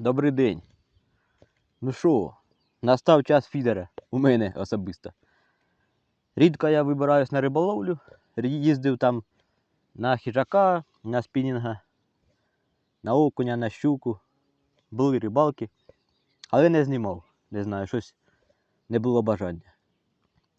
Добрий день. Ну що, настав час фідера у мене особисто. Рідко я вибираюсь на риболовлю. Їздив там на хижака, на спінінга, на окуня, на щуку. Були рибалки, але не знімав. Не знаю, щось не було бажання.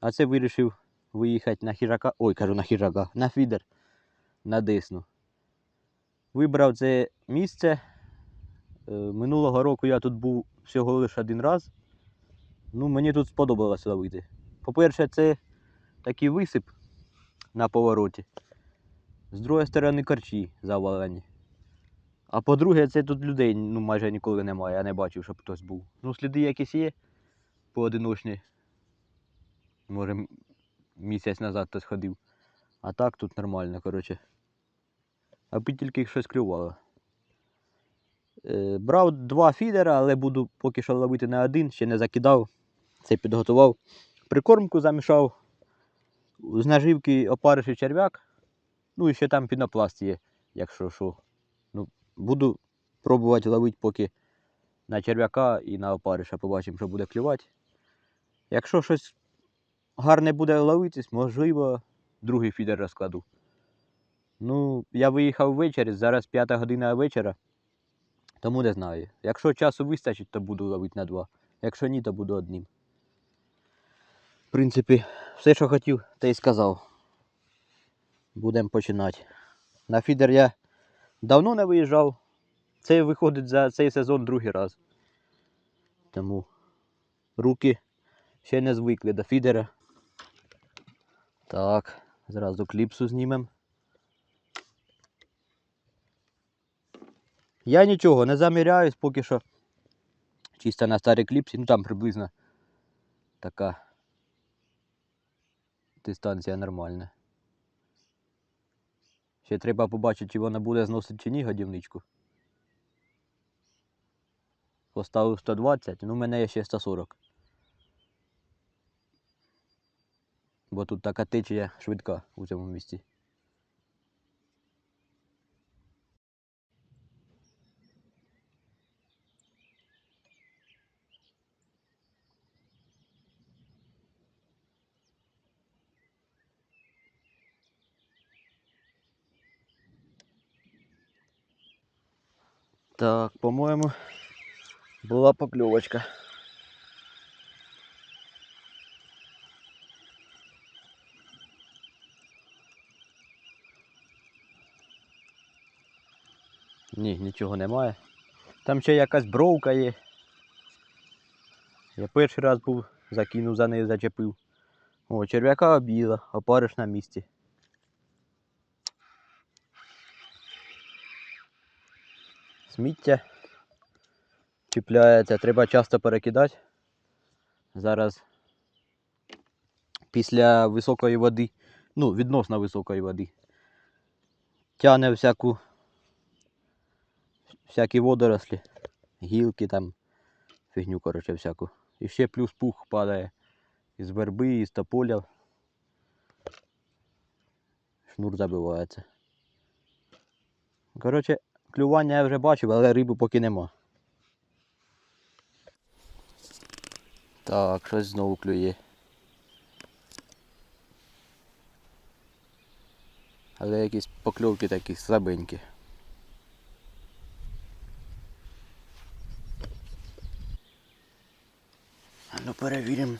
А це вирішив виїхати на хижака. Ой, кажу на хижака, на фідер на Десну. Вибрав це місце. Е, Минулого року я тут був всього лише один раз. Ну, мені тут сподобалось ловити. По-перше, це такий висип на повороті. З другої сторони корчі завалені. А по-друге, це тут людей ну, майже ніколи немає. Я не бачив, щоб хтось був. Ну, сліди якісь є поодиночні. Може, місяць назад хтось ходив. А так тут нормально, коротше. Аби тільки їх щось клювало. Е, Брав два фідера, але буду поки що ловити не один, ще не закидав. Це підготував. Прикормку замішав. З наживки опариші черв'як. Ну і ще там пінопласт є, якщо що. Ну, буду пробувати ловити поки на черв'яка і на опариша. Побачимо, що буде клювати. Якщо щось гарне буде ловитись, можливо, другий фідер розкладу. Ну, я виїхав ввечері, зараз п'ята година вечора. Тому не знаю. Якщо часу вистачить, то буду ловити на два. Якщо ні, то буду одним. В принципі, все, що хотів, те й сказав. Будемо починати. На фідер я давно не виїжджав. Це виходить за цей сезон другий раз. Тому руки ще не звикли до фідера. Так, зразу кліпсу знімемо. Я нічого не заміряюсь поки що. Чисто на старій кліпсі, ну там приблизно така дистанція нормальна. Ще треба побачити, чи вона буде зносити чи ні годівничку. Поставив 120, ну в мене є ще 140. Бо тут така течія швидка у цьому місці. Так, по-моєму, була покльовочка. Ні, нічого немає. Там ще якась бровка є. Я перший раз був, закинув за неї, зачепив. О, черв'яка об'їла, опариш на місці. Сміття чіпляється, треба часто перекидати. Зараз після високої води, ну, відносно високої води, тягне всяку, всякі водорослі, гілки там, фігню, коротше, всяку. І ще плюс пух падає із верби, із тополя. Шнур забивається. Коротше, клювання я вже бачив, але риби поки нема. Так, щось знову клює. Але якісь покльовки такі слабенькі. А ну перевіримо.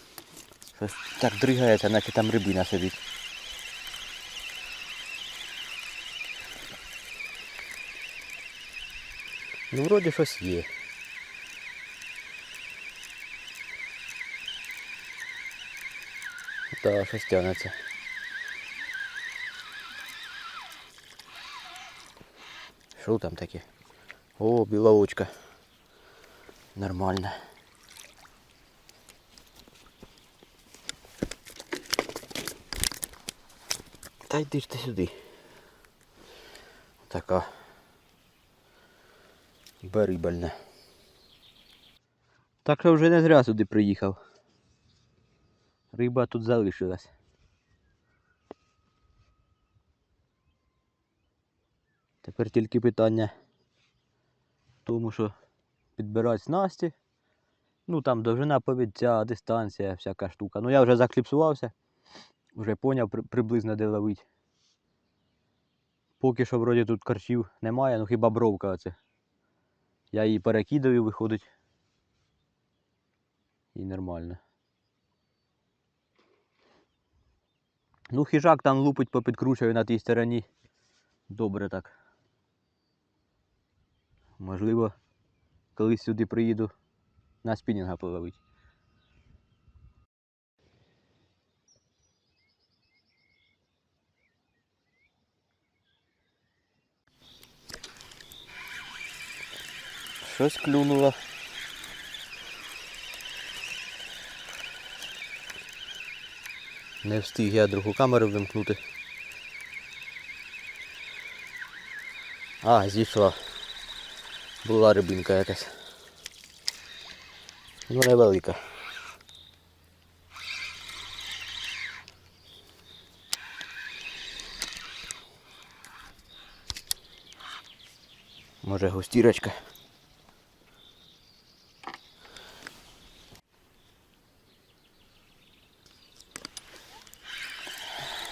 Щось так дригається, наче там рибина сидить. Ну, вроді щось є. Так, щось тягнеться. Що там таке? О, білоочка. Нормально. Та йди ж ти сюди. Така. Барибальна. Так що вже не зря сюди приїхав. Риба тут залишилась. Тепер тільки питання тому, що підбирати снасті. Ну там довжина повідця, дистанція, всяка штука. Ну я вже закліпсувався, вже поняв при- приблизно де ловить. Поки що вроді тут корчів немає, ну хіба бровка оце. Я її перекидаю, виходить. І нормально. Ну, хижак там лупить попідкручує на тій стороні. Добре так. Можливо, колись сюди приїду на спінінга половить. Щось клюнуло. Не встиг я другу камеру вимкнути. А, зійшла. Була рибинка якась. Ну невелика. Може густірочка.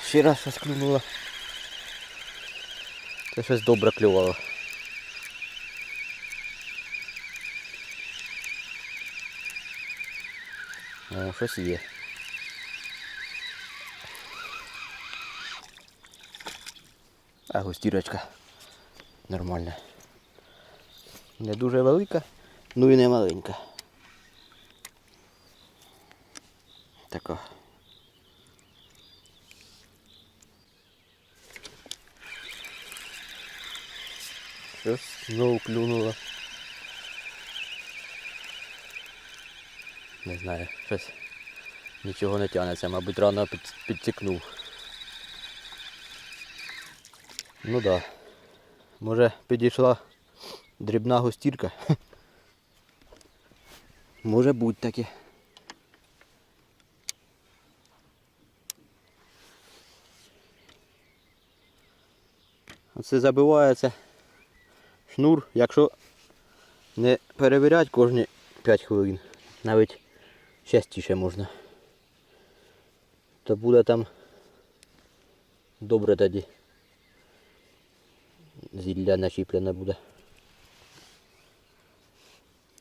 Ще раз щось клюнуло. Це щось добре клювало. О, щось є. А густірочка. Нормальна. Не дуже велика, ну і не маленька. Така. Щось знову клюнуло. Не знаю, щось нічого не тягнеться, мабуть, рано під, підтікнув. Ну да. Може підійшла дрібна густірка. Може бути таке. Оце забивається шнур, якщо не перевіряти кожні 5 хвилин, навіть частіше можна, то буде там добре тоді. Зілля начіплене буде.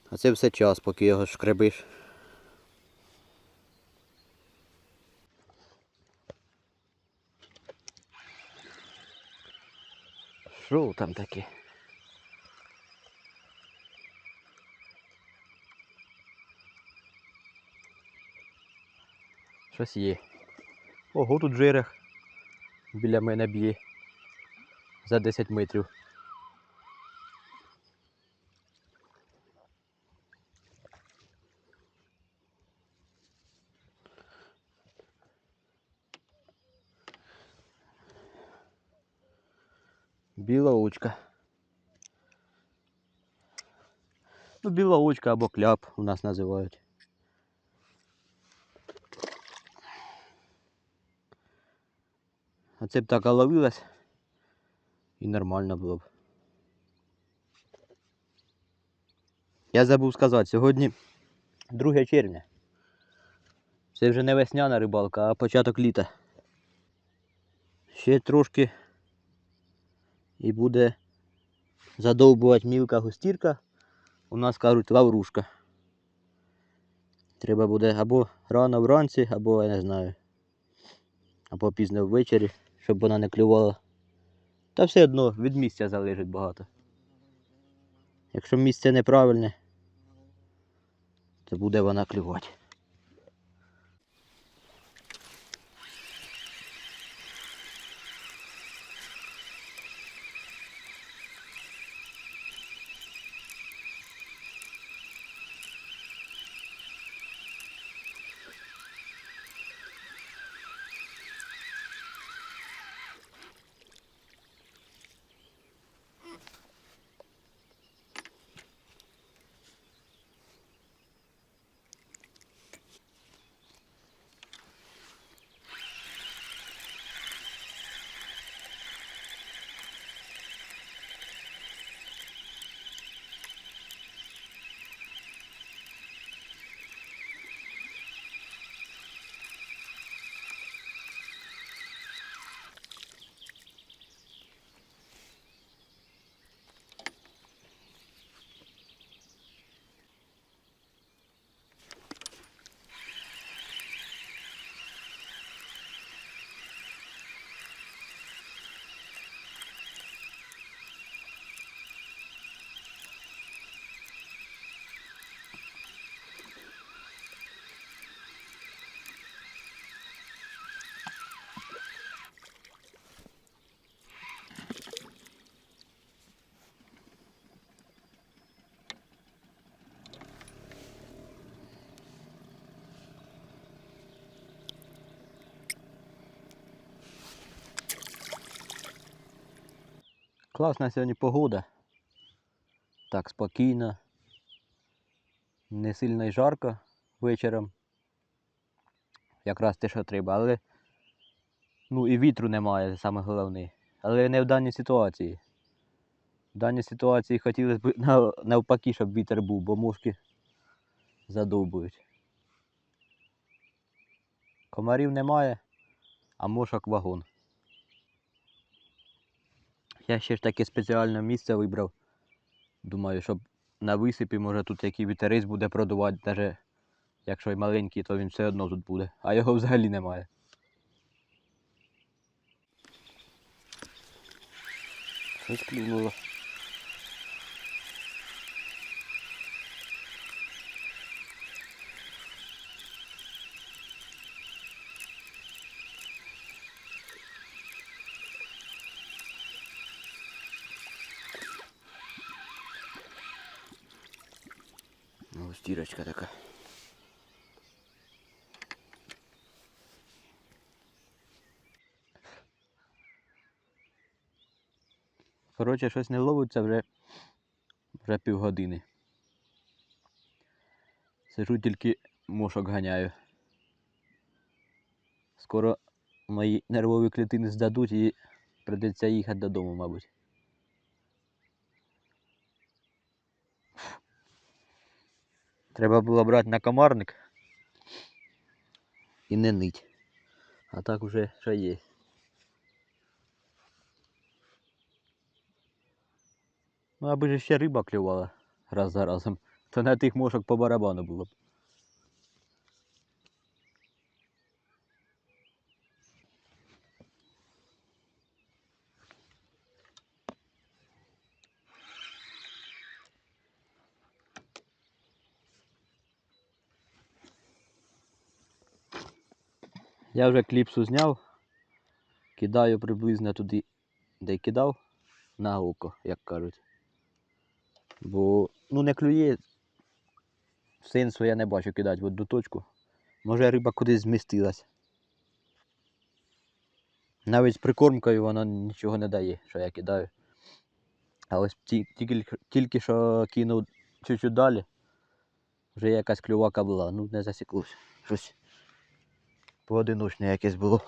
А це все час, поки його шкребиш. Що там таке? Щось є. Ого, тут жерех біля мене б'є за 10 метрів. Біла очка. Ну, біла очка або кляп у нас називають. А це б так ловилась і нормально було б. Я забув сказати, сьогодні 2 червня. Це вже не весняна рибалка, а початок літа. Ще трошки і буде задовбувати мілка густірка. У нас кажуть лаврушка. Треба буде або рано вранці, або я не знаю. Або пізно ввечері, щоб вона не клювала. Та все одно від місця залежить багато. Якщо місце неправильне, то буде вона клювати. Класна сьогодні погода. Так, спокійно. Не сильно й жарко вечором. Якраз те, що треба, але ну і вітру немає, саме головне. Але не в даній ситуації. В даній ситуації хотілося б навпаки, щоб вітер був, бо мушки задовбують. Комарів немає, а мушок вагон. Я ще ж таке спеціальне місце вибрав. Думаю, щоб на висипі, може тут який вітерець буде продувати, навіть якщо й маленький, то він все одно тут буде, а його взагалі немає. Щось клюнуло. Ну, стірочка така. Коротше, щось не ловиться вже, вже півгодини. Сижу тільки мошок ганяю. Скоро мої нервові клітини здадуть і прийдеться їхати додому, мабуть. Треба було брати на комарник і не нить. А так вже що є. Ну, аби ж ще риба клювала раз за разом, то на тих мошок по барабану було б. Я вже кліпсу зняв, кидаю приблизно туди, де кидав, на око, як кажуть. Бо ну не клює, сенсу я не бачу кидати в одну точку. Може риба кудись змістилась. Навіть з прикормкою вона нічого не дає, що я кидаю. А ось ті- тільки, тільки що кинув чуть-чуть далі, вже якась клювака була, ну не засіклося. Щось поодиночне якесь було.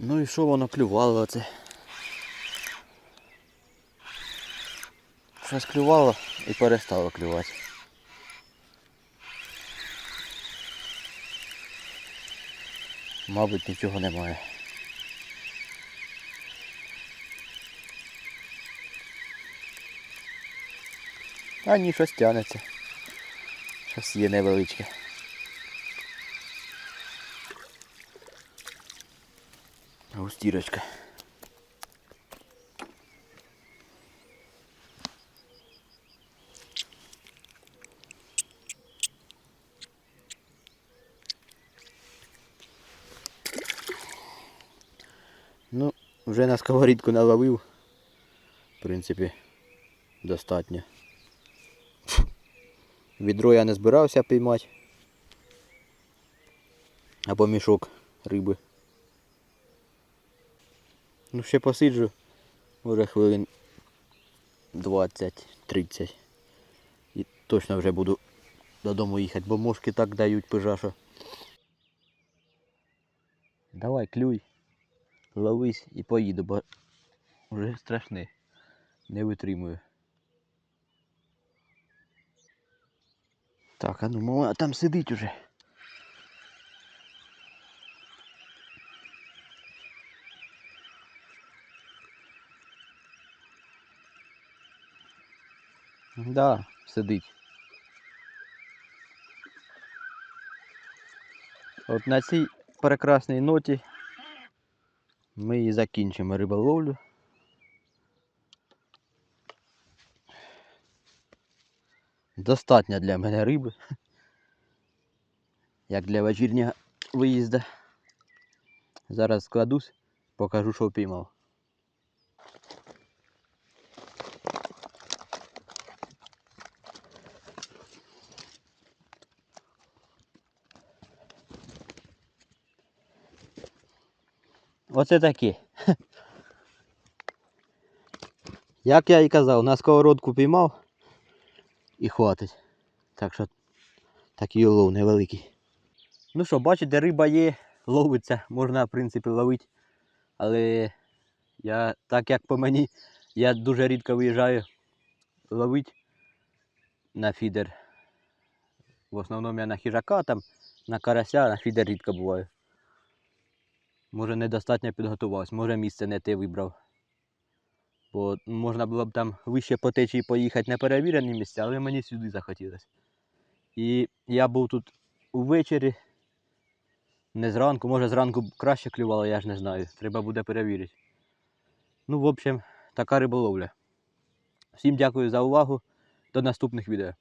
Ну і що воно клювало оце? Щось клювало і перестало клювати. Мабуть, нічого немає. А ні, щось тянеться. Щось є невеличке. Густірочка. Ну, вже на сковорідку наловив. В принципі, достатньо. Відро я не збирався піймати. Або мішок риби. Ну ще посиджу, може хвилин 20-30. І точно вже буду додому їхати, бо мошки так дають пижаша. Давай, клюй, ловись і поїду, бо вже страшне. Не витримую. Так, а ну мама там сидить уже. Да, сидить. От на цій прекрасній ноті ми і закінчимо риболовлю. Достатньо для мене риби. Як для вечірнього виїзду. Зараз складусь, покажу, що піймав. Оце таке. Як я і казав, на сковородку піймав і хватить. Так що такий улов невеликий. Ну що, бачите, риба є, ловиться, можна, в принципі, ловити. Але я, так як по мені, я дуже рідко виїжджаю ловити на фідер. В основному я на хижака, там, на карася, на фідер рідко буваю. Може недостатньо підготувався, може місце не те вибрав. Бо можна було б там вище по течії поїхати на перевірені місця, але мені сюди захотілося. І я був тут увечері, не зранку, може зранку краще клювало, я ж не знаю. Треба буде перевірити. Ну, в общем, така риболовля. Всім дякую за увагу. До наступних відео.